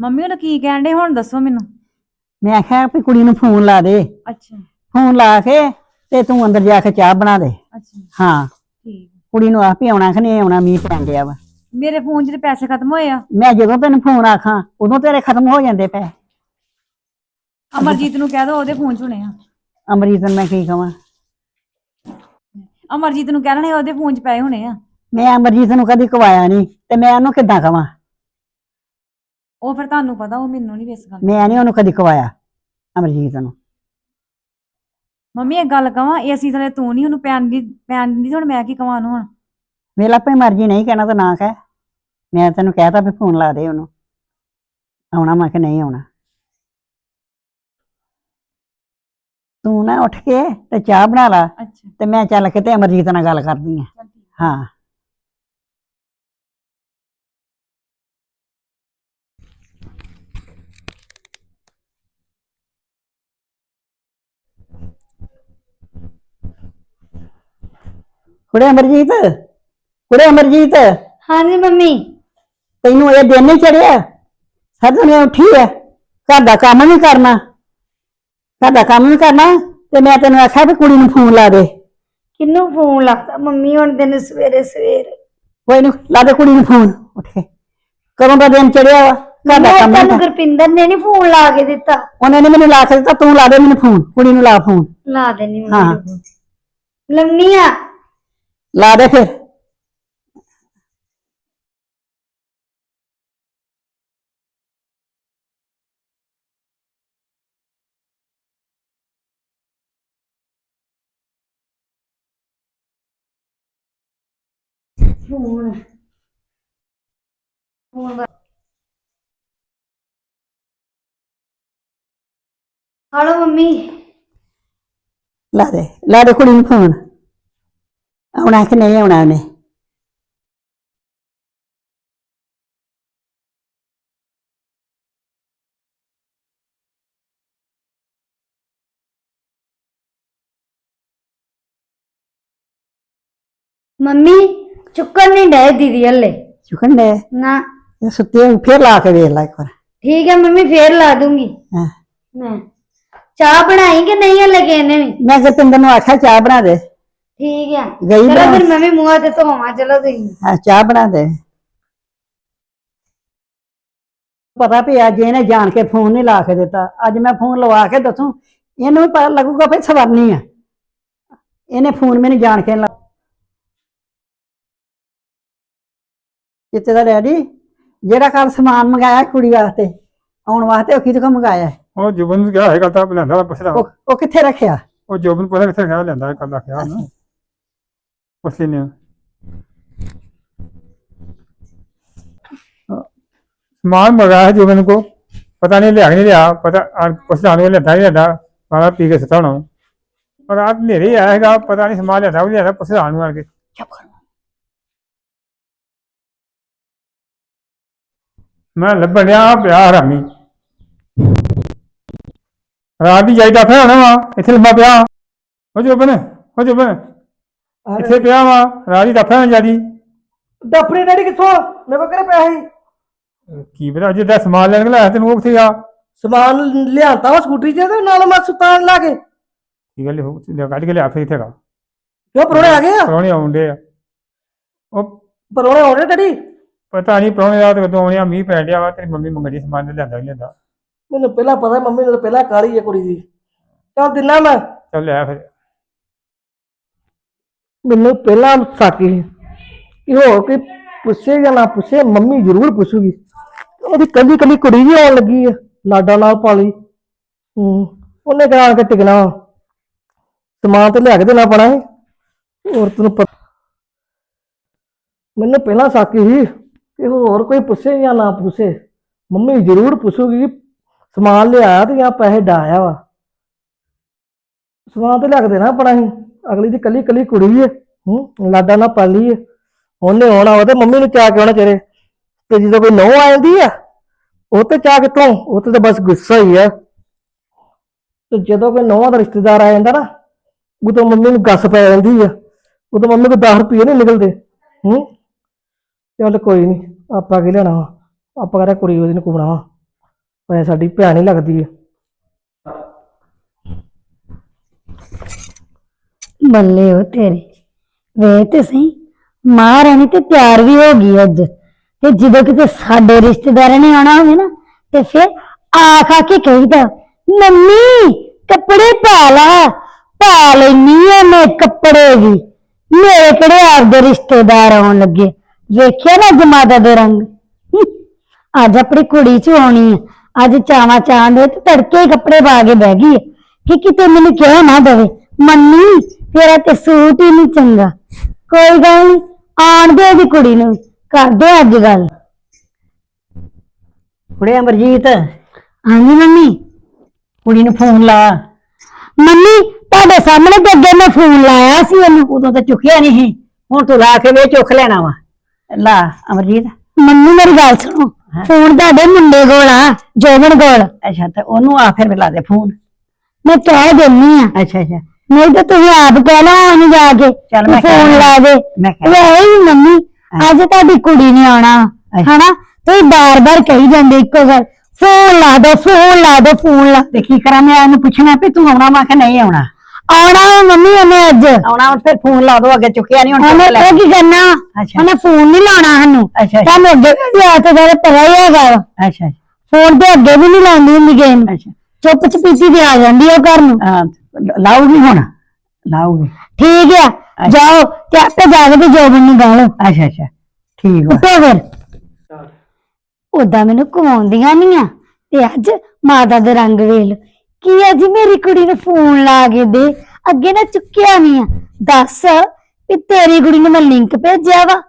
Mummy ਉਹ ਕੀ ਕਹਿਣ ਦੇ ਹੁਣ ਦੱਸੋ ਮੈਨੂੰ। ਮੈਂ ਆਖਿਆ ਵੀ ਕੁੜੀ ਨੂੰ ਫੋਨ ਲਾ ਦੇ। ਅੱਛਾ। ਫੋਨ ਲਾ ਕੇ ਤੇ ਤੂੰ ਅੰਦਰ ਜਾ ਕੇ ਚਾਹ ਬਣਾ ਦੇ। ਅੱਛਾ। ਹਾਂ। ਠੀਕ। ਕੁੜੀ ਨੂੰ ਆਪ ਹੀ ਆਉਣਾ ਕਿ ਨਹੀਂ ਆਉਣਾ ਮੀਂਹ ਪੈਣ ਡਿਆ ਵਾ। ਮੇਰੇ ਫੋਨ 'ਚ ਤੇ ਪੈਸੇ ਖਤਮ ਹੋਏ ਆ। ਮੈਂ ਜਦੋਂ ਤੈਨੂੰ ਫੋਨ ਆਖਾਂ ਉਦੋਂ ਤੇਰੇ ਖਤਮ ਹੋ ਜਾਂਦੇ ਪਏ ਅਮਰਜੀਤ ਨੂੰ ਕਹਿ ਦੋ ਉਹਦੇ ਫੋਨ 'ਚ ਹੋਣੇ ਆ। ਅਮਰੀਤ ਨੂੰ ਮੈਂ ਕੀ ਕਵਾਂ? ਅਮਰਜੀਤ ਨੂੰ ਕਹਿਣਾ ਉਹਦੇ ਫੋਨ 'ਚ ਪਏ ਹੋਣੇ ਆ। ਮੈਂ ਅਮਰਜੀਤ ਨੂੰ ਕਦੀ ਕਵਾਇਆ ਨਹੀਂ ਤੇ ਮੈਂ ਉਹਨੂੰ ਕਿੱਦਾਂ ਕਵਾਂ? ਉਹ ਫਿਰ ਤੁਹਾਨੂੰ ਪਤਾ ਉਹ ਮੈਨੂੰ ਨਹੀਂ ਗੱਲ ਮੈਂ ਨਹੀਂ ਉਹਨੂੰ ਕਦੀ ਕਵਾਇਆ ਅਮਰਜੀਤ ਨੂੰ। ਮੰਮੀ ਇੱਕ ਗੱਲ ਕਵਾਂ ਏਸੀ ਥਲੇ ਤੂੰ ਨਹੀਂ ਉਹਨੂੰ ਪੈਣ ਦੀ ਪੈਣ ਤੇ ਹੁਣ ਮੈਂ ਕੀ ਕਵਾਂ ਉਹਨੂੰ ਹੁਣ? ਆਪਣੀ ਮਰਜ਼ੀ ਨਹੀਂ ਕਹਿਣਾ ਤਾਂ ਨਾ ਕਹਿ। ਮੈਂ ਤੈਨੂੰ ਕਹਿਤਾ ਵੀ ਫੋਨ ਲਾ ਦੇ ਉਹਨੂੰ। ਆਉਣਾ ਮੈਂ ਕਿ ਨਹੀਂ ਆਉਣਾ। ਤੂੰ ਨਾ ਉੱਠ ਕੇ ਤੇ ਚਾਹ ਬਣਾ ਲਾ ਅੱਛਾ। ਤੇ ਮੈਂ ਚੱਲ ਕੇ ਤੇ ਅਮਰਜੀਤ ਨਾਲ ਗੱਲ ਕਰਦੀ ਆ। ਹਾਂ। ਕੁੜੇ ਅਮਰਜੀਤ? ਕੁੜੇ ਅਮਰਜੀਤ? ਹਾਂਜੀ ਮੰਮੀ। ਤੈਨੂੰ ਇਹ ਦਿਨ ਨਹੀਂ ਚੜਿਆ? ਸਦਨੇ ਉੱਠੀ ਹੈ ਘਰ ਦਾ ਕੰਮ ਨਹੀਂ ਕਰਨਾ। ਘਰ ਦਾ ਕੰਮ ਨਹੀਂ ਕਰਨਾ ਤੇ ਮੈਂ ਤੈਨੂੰ ਆਖਿਆ ਵੀ ਕੁੜੀ ਨੂੰ ਫੋਨ ਲਾ ਦੇ। ਕਿੰਨੂੰ ਫੋਨ ਲੱਗਦਾ ਮੰਮੀ ਹੁਣ ਦਿਨ ਸਵੇਰੇ ਸਵੇਰੇ। ਕੋਈ ਨੀ ਲਾ ਦੇ ਕੁੜੀ ਨੂੰ ਫੋਨ ਉੱਠ ਕੇ। ਕਦੋਂ ਦਾ ਦਿਨ ਚੜਿਆ ਵਾ? ਘਰ ਦਾ ਕੰਮ ਨਹੀਂ ਗੁਰਪਿੰਦਰ ਨੇ ਨਹੀਂ ਫੋਨ ਲਾ ਕੇ ਦਿੱਤਾ। ਉਹਨੇ ਨੀ ਮੈਨੂੰ ਲਾ ਕੇ ਦਿੱਤਾ ਤੂੰ ਲਾ ਦੇ ਮੈਨੂੰ ਫੋਨ ਕੁੜੀ ਨੂੰ ਲਾ ਫੋਨ। ਲਾ ਦੇਣੀ ਹਾਂ। ਮੰਮੀ ਲੰਮੀ ਆ। ਲਾ ਦੇ ਫਿਰ। Phone phone hello mummy. ਲਾ ਦੇ ਲਾ ਦੇ ਕੁੜੀ ਨੂੰ ਫੋਨ। ਆਉਣਾ ਕਿ ਨਹੀਂ ਆਉਣਾ ਉਹਨੇ ਮੰਮੀ ਚੁੱਕਣ ਨਹੀਂ ਡਏ ਦੀਦੀ ਹਲੇ ਚੁਕਣ ਦੇ ਨਾ ਇਹ ਸੁੱਤੇ ਹੋਏ, ਫਿਰ ਲਾ ਕੇ ਵੇਖ ਲੈ ਇੱਕ ਵਾਰ ਠੀਕ ਹੈ ਮੰਮੀ ਫੇਰ ਲਾ ਦੂੰਗੀ ਹਾਂ ਮੈਂ ਚਾਹ ਬਣਾਈ ਕਿ ਨਹੀਂ ਹਲੇ ਕਿਸੇ ਨੇ ਵੀ ਮੈਂ ਜਤਿੰਦਰ ਨੂੰ ਆਖਿਆ ਚਾਹ ਬਣਾ ਦੇ ਠੀਕ ਹੈ ਗਈ ਚਲੋ ਬਣਾਉਣ। ਫਿਰ ਮੈਂ ਵੀ ਮੂੰਹ ਤੇ ਧੋਵਾਂ ਚਲੋ ਤੁਸੀਂ। ਹਾਂ ਚਾਹ ਬਣਾ ਦੇ। ਪਤਾ ਵੀ ਅੱਜ ਇਹਨੇ ਜਾਣ ਕੇ ਫੋਨ ਨਹੀਂ ਲਾ ਕੇ ਦਿੱਤਾ। ਅੱਜ ਮੈਂ ਫੋਨ ਲਵਾ ਕੇ ਦੱਸੂ ਇਹਨੂੰ ਵੀ ਪਤਾ ਲੱਗੂਗਾ ਵੀ ਸਵਰਨੀ ਆ। ਇਹਨੇ ਫੋਨ ਮੈਨੂੰ ਜਾਣ ਕੇ ਲਾ ਜਿੱਤੇ ਦਾ ਡੈਡੀ? ਜਿਹੜਾ ਕੱਲ ਸਮਾਨ ਮੰਗਾਇਆ ਕੁੜੀ ਵਾਸਤੇ ਆਉਣ ਵਾਸਤੇ ਉਹ ਕਿਹਦੇ ਕੋ ਮੰਗਾਇਆ ਉਹ ਜੁਬਨ ਨੂੰ ਕਿਹਾ ਹੈਗਾ ਤਾਂ ਲੈਂਦਾ ਪੁੱਛਦਾ। ਉਹ ਕਿੱਥੇ ਰੱਖਿਆ? ਉਹ ਜੁਬਨ ਪੁੱਛਦਾ ਕਿੱਥੇ ਗਿਆ ਲੈਂਦਾ ਕੱਲ ਦਾ ਕਿਹਾ ਨਾ ਲੈਨੇ ਸਮਾਨ ਮੰਗਾਇਆ ਜੁਬਨ ਕੋ ਪਤਾ ਨਹੀਂ ਲਿਆ ਕਿ ਨਹੀਂ ਲਿਆ ਪਤਾ ਆ, ਪੁੱਛਦਾ ਨਹੀਂ ਲੈਂਦਾ ਨਹੀਂ ਲੈਂਦਾ ਮਾਰਾ ਪੀ ਕੇ ਸੁੱਤਾ ਹੋਣਾ। ਪਰ ਰਾਤ ਹਨੇਰੇ ਆਇਆ ਹੈਗਾ ਪਤਾ ਨਹੀਂ ਸਮਾਨ ਲੈਂਦਾ ਉਹ ਲਿਆ ਪੁੱਛਦਾ ਨੂੰ ਆ ਕੇ। ਚੁੱਪ ਕਰ। ਮੈਂ ਲੱਭਣ ਡਿਆ ਪਿਆ ਹਰਾਮੀ। ਰਾਤ ਦੀ ਜਾਈਦਾ ਫਿਰ ਵਾ ਇੱਥੇ ਲੰਮਾ ਪਿਆ। ਹੋ ਜੁਬਨ ਹੋ ਜੁਬਨ ਇੱਥੇ ਪਿਆ ਵਾ? ਰਾਤ ਦੀ ਦਫਾ ਜਾਦੀ ਡੱਫੜੇ ਡੈਡੀ ਕਿੱਥੋਂ? ਮੇਰੇ ਕੋਲ ਕਿਹੜੇ ਪੈਸੇ? ਕੀ ਪਤਾ ਅੱਜ ਦਾ ਸਮਾਨ ਲੈਣ ਗਿਆ ਤੈਨੂੰ ਉਹ ਕਿੱਥੇ ਆ? ਸਮਾਨ ਲਿਆਂਤਾ ਵਾ ਸਕੂਟਰੀ 'ਚ ਤੇ ਨਾਲ ਮੈਂ ਸੁਤਾਨ ਲਾ ਕੇ। ਕੀ ਗੱਲ ਹੋ ਲਿਆ ਕੱਢ ਕੇ ਲਿਆ ਫਿਰ ਇੱਥੇ ਗਾ ਕਿਉਂ ਪਰੋਣੇ ਆ ਗਏ ਆ? ਪਰੌਣੇ ਆਉਂਦੇ ਆ। ਉਹ ਪਰੋਣੇ ਆਉਣੇ ਡੈਡੀ? ਪਤਾ ਨਹੀਂ ਪਰੌਣੇ ਦਾ ਤੇ ਕਦੋਂ ਆਉਣੇ ਆ ਮੀਂਹ ਪੈ ਡਿਆ ਵਾ ਤੇਰੀ ਮੰਮੀ ਮੰਗਣੀ ਸਮਾਨ ਲਿਆਂਦਾ ਨਹੀਂ ਲਿਆਂਦਾ। ਮੈਨੂੰ ਪਹਿਲਾਂ ਪਤਾ ਮੰਮੀ ਨੂੰ ਤਾਂ ਪਹਿਲਾਂ ਕਾਲੀ ਹੈ ਕੁੜੀ ਦੀ। ਚੱਲ ਦਿਨਾ ਮੈਂ। ਚੱਲ ਲਿਆ ਫਿਰ। ਮੈਨੂੰ ਪਹਿਲਾਂ ਸਾਕੀ ਇਹ। ਹੋਰ ਕੋਈ ਪੁੱਛੇ ਜਾਂ ਨਾ ਪੁੱਛੇ, ਮੰਮੀ ਜ਼ਰੂਰ ਪੁੱਛੂਗੀ। ਉਹਦੀ ਕੱਲੀ ਕੱਲੀ ਕੁੜੀ ਵੀ ਆਉਣ ਲੱਗੀ ਆ, ਲਾਡਾ ਨਾਲ ਪਾਲੀ। ਹੂੰ, ਉਹਨੇ ਕਰਾ ਕੇ ਟਿਕਣਾ ਵਾ। ਸਮਾਨ ਤੇ ਲਿਆ ਕੇ ਦੇਣਾ ਪੈਣਾ ਹੈ ਔਰਤ ਨੂੰ ਪਤਾ ਮੈਨੂੰ ਪਹਿਲਾਂ ਸਾਕੀ ਸੀ ਕਿ ਹੋਰ ਕੋਈ ਪੁੱਛੇ ਜਾਂ ਨਾ ਪੁੱਛੇ। ਮੰਮੀ ਜ਼ਰੂਰ ਪੁੱਛੂਗੀ ਸਮਾਨ ਲਿਆਇਆ ਤੇ ਜਾਂ ਪੈਸੇ ਡਾਇਆ ਵਾ। ਸਮਾਨ ਤੇ ਲਿਆ ਕੇ ਦੇਣਾ ਪੈਣਾ ਸੀ। ਅਗਲੀ ਦੀ ਕੱਲੀ ਕੱਲੀ ਕੁੜੀ ਹੈ ਹੂੰ, ਲਾਡਾ ਨਾ ਪਾਲੀ ਹੈ ਉਹਨੇ ਆਉਣਾ ਉਹਦੇ ਮੰਮੀ ਨੂੰ ਚਾਹ ਕੇ ਆਉਣਾ ਤੇਰੇ ਤੇ ਜਦੋਂ ਕੋਈ ਨਹੁੰ ਆ ਜਾਂਦੀ ਆ, ਉਹ ਤੇ ਚਾਹ ਕਿੱਥੋਂ? ਉਹ ਤੇ ਤਾਂ ਬਸ ਗੁੱਸਾ ਹੀ ਆ। ਤੇ ਜਦੋਂ ਕੋਈ ਨੌਂ ਦਾ ਰਿਸ਼ਤੇਦਾਰ ਆ ਜਾਂਦਾ ਨਾ, ਉਦੋਂ ਮੰਮੀ ਨੂੰ ਗੱਸ ਪੈ ਜਾਂਦੀ ਆ। ਉਦੋਂ ਮੰਮੀ ਕੋਲ 10 ਰੁਪਏ ਨਹੀਂ ਨਿਕਲਦੇ, ਹੂੰ। ਚੱਲ ਕੋਈ ਨਹੀਂ ਆਪਾਂ ਕੀ ਲੈਣਾ ਵਾ? ਆਪਾਂ ਕਰਾ ਕੁੜੀ ਉਹਦੀ ਨੂੰ ਘੁੰਮਣਾ ਵਾ? ਪਰ ਸਾਡੀ ਭੈਣ ਹੀ ਲੱਗਦੀ ਹੈ ਬੱਲੇ ਉਹ ਤੇਰੇ। ਵੇ ਤੇ ਸਹੀ ਮਹਾਰਾਣੀ ਤੇ ਤਿਆਰ ਵੀ ਹੋ ਗਈ ਅੱਜ। ਤੇ ਜਦੋਂ ਕਿਤੇ ਸਾਡੇ ਰਿਸ਼ਤੇਦਾਰਾਂ ਨੇ ਆਉਣਾ ਹੋਵੇ ਨਾ, ਤੇ ਫਿਰ ਆ ਖਾ ਕੇ ਕਹੀਦਾ, ਮੰਮੀ, ਕੱਪੜੇ ਪਾ ਲਾ। ਪਾ ਲੈਨੀ ਆ ਮੈਂ ਕੱਪੜੇ ਵੀ। ਮੇਰੇ ਕਿਹੜੇ ਆਪਦੇ ਰਿਸ਼ਤੇਦਾਰ ਆਉਣ ਲੱਗੇ। ਵੇਖਿਆ ਨਾ ਜਮਾਦਾ ਦੇ ਰੰਗ? ਅੱਜ ਆਪਣੀ ਕੁੜੀ ਚ ਆਉਣੀ ਆ। ਅੱਜ ਚਾਵਾ ਚਾਂਦ ਤੇ ਤੜਕੇ ਹੀ ਕੱਪੜੇ ਪਾ ਕੇ ਬਹਿ ਗਈ ਹੈ ਕਿ ਕਿਤੇ ਮੈਨੂੰ ਕਿਹਾ ਨਾ ਦੇਵੇ, ਮੰਮੀ ਤੇਰਾ ਤੇ ਸੂਟ ਹੀ ਨਹੀਂ ਚੰਗਾ। ਕੋਈ ਗੱਲ ਨਹੀਂ ਆਣ ਦੇ ਦੀ ਕੁੜੀ ਨੂੰ। ਕਰਦੇ ਅੱਜ ਗੱਲ। ਕੁੜੇ ਅਮਰਜੀਤ। ਹਾਂਜੀ ਮੰਮੀ। ਕੁੜੀ ਨੂੰ ਫੋਨ ਲਾ। ਮੰਮੀ ਤੁਹਾਡੇ ਸਾਹਮਣੇ ਤੇ ਅੱਗੇ ਮੈਂ ਫੋਨ ਲਾਇਆ ਸੀ ਉਹਨੂੰ। ਉਦੋਂ ਤਾਂ ਚੁੱਕਿਆ ਨਹੀਂ ਸੀ। ਹੁਣ ਤੂੰ ਲਾ ਕੇ ਵੇ ਚੁੱਕ ਲੈਣਾ ਵਾ। ਲਾ ਅਮਰਜੀਤ। ਮੰਮੀ ਮੇਰੀ ਗੱਲ ਸੁਣੋ। ਫੋਨ ਤੁਹਾਡੇ ਮੁੰਡੇ ਕੋਲ ਆ ਜੋਬਨ ਕੋਲ। ਅੱਛਾ ਤੇ ਉਹਨੂੰ ਆ ਫਿਰ ਮਿਲਾ ਦੇ ਫੋਨ। ਮੈਂ ਕਹਿ ਦਿੰਨੀ ਆ। ਅੱਛਾ ਅੱਛਾ। ਨਹੀਂ ਤਾਂ ਤੁਸੀਂ ਆਪ ਕਹਿ ਲਓ ਉਹਨੂੰ ਜਾ ਕੇ ਚੱਲ ਮੈਂ ਫੋਨ ਲਾ ਦੇ। ਮੈਂ ਕਹਿ ਵੇ ਮੰਮੀ ਅੱਜ ਤੁਹਾਡੀ ਕੁੜੀ ਨੇ ਆਉਣਾ। ਅੱਛਾ। ਹਨਾ? ਤੁਸੀਂ ਬਾਰ-ਬਾਰ ਕਹੀ ਜਾਂਦੇ ਇੱਕੋ ਗੱਲ। ਫੋਨ ਲਾ ਦੋ ਫੋਨ ਲਾ ਦੋ ਫੋਨ ਲਾ ਤੇ ਕੀ ਕਰਾਂ ਮੈਂ? ਇਹਨੂੰ ਪੁੱਛਣਾ ਵੀ ਤੂੰ ਆਉਣਾ ਵਾ ਕਿ ਨਹੀਂ ਆਉਣਾ? ਆਉਣਾ ਵਾ ਮੰਮੀ ਉਹਨੇ ਅੱਜ। ਆਉਣਾ ਫਿਰ ਫੋਨ ਲਾ ਦੋ ਅੱਗੇ ਚੁੱਕਿਆ ਨਹੀਂ ਹੁਣ ਉਹਨੇ ਚੁੱਕ ਲੈ। ਇਹ ਕੀ ਕਰਨਾ? ਅੱਛਾ। ਉਹਨੇ ਫੋਨ ਨਹੀਂ ਲਾਉਣਾ ਸਾਨੂੰ। ਅੱਛਾ ਅੱਛਾ। ਤੁਹਾਨੂੰ ਅੱਗੇ ਵੀ ਹੱਥ ਦਾ ਪਤਾ ਹੀ ਹੈਗਾ ਵਾ। ਅੱਛਾ ਫੋਨ ਤੇ ਅੱਗੇ ਵੀ ਨਹੀਂ ਲਾਉਂਦੀ ਹੁੰਦੀ ਗੇਮ ਅੱਛਾ। ਚੁੱਪ ਚਪੀਤੀ ਤੇ ਆ ਜਾਂਦੀ ਉਹ ਘਰ ਨੂੰ। ਹਾਂ, ਲਾਊਗੀ ਹੁਣ? ਲਾਊਗੀ ਠੀਕ ਆ ਜਾਓ ਤੇ ਆਪੇ ਜਾ ਕੇ ਤੇ ਜੋਬਨ ਨੂੰ ਗਾਲੋ ਅੱਛਾ ਅੱਛਾ। ਠੀਕ ਵਾ। ਉੱਠੋ ਫਿਰ। ਉਦਾਂ ਮੈਨੂੰ ਕਮਾਉਂਦੀਆਂ ਨਹੀਂ ਆ ਤੇ ਅੱਜ ਮਾਤਾ ਦੇ ਰੰਗ ਵੇਲ ਕੀ ਅੱਜ ਮੇਰੀ ਕੁੜੀ ਨੂੰ ਫੋਨ ਲਾ ਕੇ ਦੇ। ਅੱਗੇ ਨਾ ਚੁੱਕਿਆ ਨਹੀਂ ਆ। ਦੱਸ ਵੀ ਤੇਰੀ ਕੁੜੀ ਨੂੰ ਮੈਂ ਲਿੰਕ ਭੇਜਿਆ ਵਾ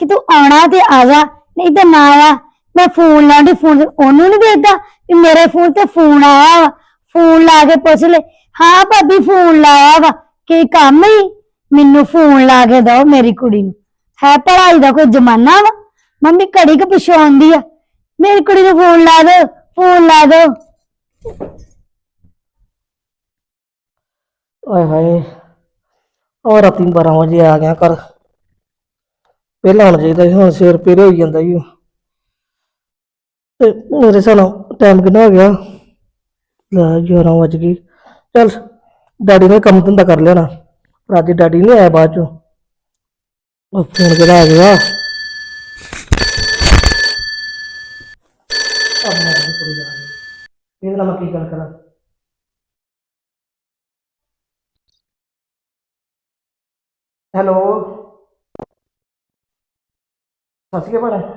ਕਿ ਤੂੰ ਆਉਣਾ ਤੇ ਆ ਜਾ ਨਹੀਂ ਤੇ ਨਾ ਆ। ਮੈਂ ਫੋਨ ਲਾਉਂਦੀ ਫੋਨ ਉਹਨੂੰ ਨਹੀਂ ਵੇਖਦਾ ਵੀ ਮੇਰੇ ਫੋਨ ਤੇ ਫੋਨ ਆਇਆ ਫੋਨ ਲਾ ਕੇ ਪੁੱਛ ਲੈ ਹਾਂ ਭਾਬੀ, ਫੋਨ ਲਾਇਆ ਵਾ। ਕੀ ਕੰਮ ਹੀ ਮੈਨੂੰ ਫੋਨ ਲਾ ਕੇ ਦੋ ਮੇਰੀ ਕੁੜੀ ਨੂੰ। ਹੈ ਪੜ੍ਹਾਈ ਦਾ ਕੋਈ ਜ਼ਮਾਨਾ ਵਾ? ਮੰਮੀ ਘੜੀ ਕੁ ਪਿੱਛੋਂ ਆਉਂਦੀ ਆ। ਮੇਰੀ ਕੁੜੀ ਨੂੰ ਫੋਨ ਲਾ ਦੋ ਫੋਨ ਲਾ ਦੋ ਓਏ ਹਾਏ ਉਹ ਰਾਤੀ 12 ਵਜੇ ਆ ਗਿਆ ਕਰ ਪਹਿਲਾਂ ਆਉਣਾ ਚਾਹੀਦਾ ਸੀ, ਹੁਣ ਸਿਰ ਪੀਰੇ ਹੋਈ ਜਾਂਦਾ ਜੀ ਤੇ ਮੇਰੇ ਸਾਲ ਟਾਈਮ ਕਿੰਨਾ ਹੋ ਗਿਆ? ਲੈ 11 ਵਜ ਗਈ ਚਲ, ਡੈਡੀ ਨੇ ਕੰਮ ਧੰਦਾ ਕਰ ਲਿਆ ਨਾ। ਪਰ ਅੱਜ ਡੈਡੀ ਨਹੀਂ ਆਇਆ ਬਾਅਦ ਚੋਂ। ਉਹ ਫੋਨ ਕਿਹਦਾ ਆ ਗਿਆ। ਅਬ ਮੈਂ ਨਹੀਂ ਕੁੜੀ ਜਾ ਰਹੀ ਇਹਦੇ ਨਾਲ ਮੈਂ ਕੀ ਗੱਲ ਕਰਾਂ? ਹੈਲੋ? ਸਤਿ ਸ਼੍ਰੀ ਅਕਾਲ। ਭੈਣੇ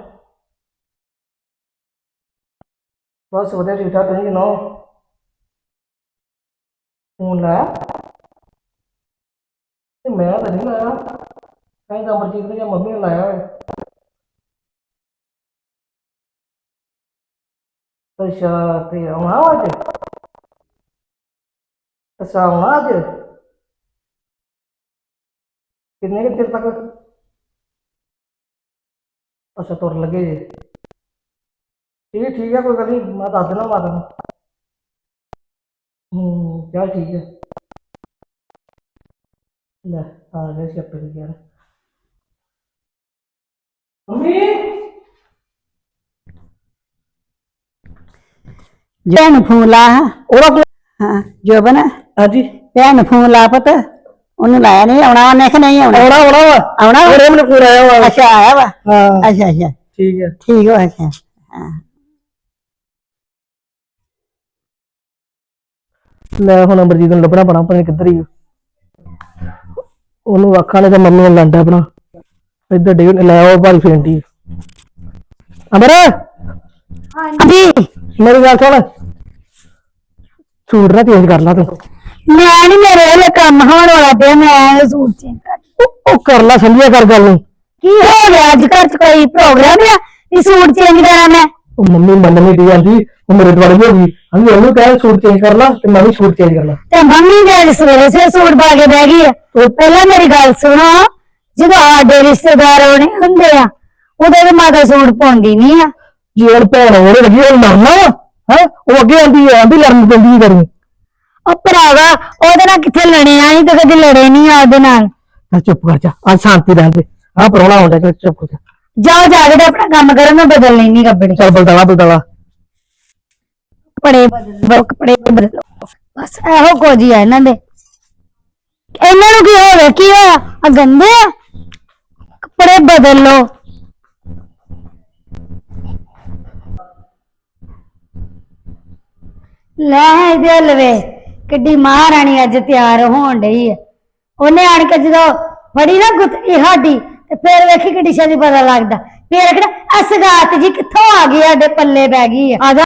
ਬਸ ਵਧੀਆ, ਠੀਕ ਠਾਕ। ਤੁਸੀਂ ਸੁਣਾਓ? ਫੋਨ ਲਾਇਆ ਤੇ ਮੈਂ ਤਾਂ ਨਹੀਂ ਲਾਇਆ। ਕਹੀਂ ਤਾਂ ਅਮਰਜੀਤ ਨੇ ਜਾਂ ਮੰਮੀ ਨੇ ਲਾਇਆ ਹੋਇਆ ਅੱਛਾ, ਤੇ ਆਉਣਾ ਅੱਜ? ਅੱਛਾ, ਆਉਣਾ ਅੱਜ? ਕਿੰਨੇ ਕੁ ਚਿਰ ਤੱਕ? ਅੱਛਾ ਤੁਰ ਲੱਗੇ ਜੇ। ਠੀਕ ਠੀਕ ਹੈ ਕੋਈ ਗੱਲ ਨਹੀਂ, ਮੈਂ ਦੱਸ ਦੇਣਾ ਮਾਤਾ ਨੂੰ। ਚੱਲ ਠੀਕ ਹੈ। ਲੈ ਆ ਸਿਆਪੇ ਦੀ ਯਾਰ। ਮੰਮੀ! ਭੈਣ ਨੂੰ ਫੋਨ ਲਾ ਉਹਦਾ ਕੋਲ ਹਾਂ ਜੋਬਨ। ਹਾਂਜੀ। ਭੈਣ ਨੂੰ ਫੋਨ ਲਾ ਪੁੱਤ। ਉਹਨੂੰ ਲਾਇਆ ਨਹੀਂ ਆਉਣਾ ਉਹਨੇ ਕਿ ਨਹੀਂ ਆਉਣਾ। ਆਉਣਾ ਆਉਣਾ ਵਾ। ਆਉਣਾ ਵਾ? ਉਹਦੇ ਮੈਨੂੰ ਫੋਨ ਆਇਆ ਵਾ। ਅੱਛਾ ਆਇਆ ਵਾ? ਹਾਂ। ਅੱਛਾ ਅੱਛਾ। ਠੀਕ ਹੈ। ਠੀਕ ਹੋ ਅੱਛਾ। ਹਾਂ। ਲੈ ਹੁਣ ਅਮਰਜੀਤ ਨੂੰ ਲੱਭਣਾ ਪੈਣਾ ਪਤਾ ਨੀ ਕਿੱਧਰ ਹੀ ਆ। ਉਹਨੂੰ ਆਖਾਂ ਨੇ ਤਾਂ ਮੰਮੀ ਨੂੰ ਲੰਡਾ ਆਪਣਾ। ਇੱਧਰ ਡੇ ਲੈ ਆਓ ਭਾਰੀ ਫੇਂਟੀ। ਅਮਰ! ਹਾਂਜੀ। ਮੇਰੀ ਗੱਲ ਸੁਣ। ਸੂਟ ਨਾ ਚੇਂਜ ਕਰ ਲਾ ਤੂੰ। ਮੈਂ ਨਹੀਂ ਮੇਰੇ ਵੇਲੇ ਕੰਮ ਹੋਣ ਵਾਲਾ ਪਿਆ ਮੈਂ ਇਹ ਸੂਟ ਚੇਂਜ ਕਰ ਉਹ- ਉਹ ਕਰ ਲਾ ਸਮਝਿਆ ਕਰ ਗੱਲ ਨੂੰ। ਕੀ ਹੋ ਗਿਆ? ਅੱਜ ਘਰ ਚ ਕੋਈ ਪ੍ਰੋਗਰਾਮ ਆ? ਇਹ ਸੂਟ ਚੇਂਜ ਕਰਾਂ ਮੈਂ? ਉਹ ਮੰਮੀ ਮੰਨ ਨਹੀਂ ਦੀ ਜਾਂਦੀ ਉਹ ਮੇਰੇ ਦੁਆਲੇ ਹੋ ਗਈ। ਹਾਂਜੀ ਉਹਨੂੰ ਕਹਿ ਸੂਟ ਚੇਂਜ ਕਰ ਲਾ ਤੇ ਮੈਂ ਵੀ ਸੂਟ ਚੇਂਜ ਕਰ ਲਾ। ਤੇ ਮੰਮੀ ਦੇ ਸਵੇਰੇ ਸਵੇਰੇ ਸੂਟ ਪਾ ਕੇ ਬਹਿ ਗਈ ਆ। ਉਹ ਪਹਿਲਾਂ ਮੇਰੀ ਗੱਲ ਸੁਣੋ ਜਦੋਂ ਸਾਡੇ ਰਿਸ਼ਤੇਦਾਰ ਆਉਣੇ ਹੁੰਦੇ ਆ ਉਦੋਂ ਤੇ ਮਾਤਾ ਸੂਟ ਪਾਉਂਦੀ ਨਹੀਂ ਆ। ਜੇ ਹੁਣ ਭੈਣ ਲੱਗੀ ਉਹ ਲੜਨਾ ਹੈ? ਉਹ ਅੱਗੇ ਆਂਦੀ ਹੈ ਆਂਦੀ ਲੜਨ ਪੈਂਦੀ ਕਰੀ ਉਹ ਭਰਾਵਾ ਉਹਦੇ ਨਾਲ ਕਿੱਥੇ ਲੜੇ ਆ ਅਸੀਂ ਤਾਂ ਕਦੇ ਲੜੇ ਨਹੀਂ ਆ ਉਹਦੇ ਨਾਲ। ਚੁੱਪ ਕਰ ਜਾ ਅੱਜ ਸ਼ਾਂਤੀ ਰਹਿਣ ਦੇ। ਆ ਪਰੋਣਾ ਹੁੰਦਾ ਚੱਲ ਚੁੱਪ ਕਰ ਜਾ। ਜਾਓ ਜਾ ਕੇ ਤੇ ਆਪਣਾ ਕੰਮ ਕਰੋ ਮੈਂ ਬਦਲ ਲੈਣੀ ਕੱਪੜੇ। ਚੱਲ ਬਲਦਾਲਾ ਬਲਦਾਲਾ ਕੱਪੜੇ ਬਦਲੋ ਕੱਪੜੇ ਬਦਲੋ ਬਸ ਇਹੋ ਕੁਝ ਹੀ ਆ ਇਹਨਾਂ ਦੇ। ਇਹਨਾਂ ਨੂੰ ਕੀ ਹੋਵੇ ਕੀ ਹੋਇਆ? ਆ ਗੰਦੇ ਆ। ਕੱਪੜੇ ਬਦਲ ਲੋ ਲੈ ਇਹਦੇ ਲਵੇ ਕਿੱਡੀ ਮਹਾਰਾਣੀ ਅੱਜ ਤਿਆਰ ਹੋਣ ਡਈ ਹੈ ਉਹਨੇ ਆਣ ਕੇ ਜਦੋਂ ਫੜੀ ਨਾ ਗੁੱਤੜੀ ਸਾਡੀ ਤੇ ਫੇਰ ਵੇਖੀ ਕਿੱਡੀ ਛੇਤੀ ਪਤਾ ਲੱਗਦਾ। ਫੇਰ ਕਿਹੜਾ ਅਸਗਾਤ ਜੀ ਕਿੱਥੋਂ ਆ ਗਈ ਸਾਡੇ ਪੱਲੇ ਪੈ ਗਈ ਆ। ਆ ਜਾ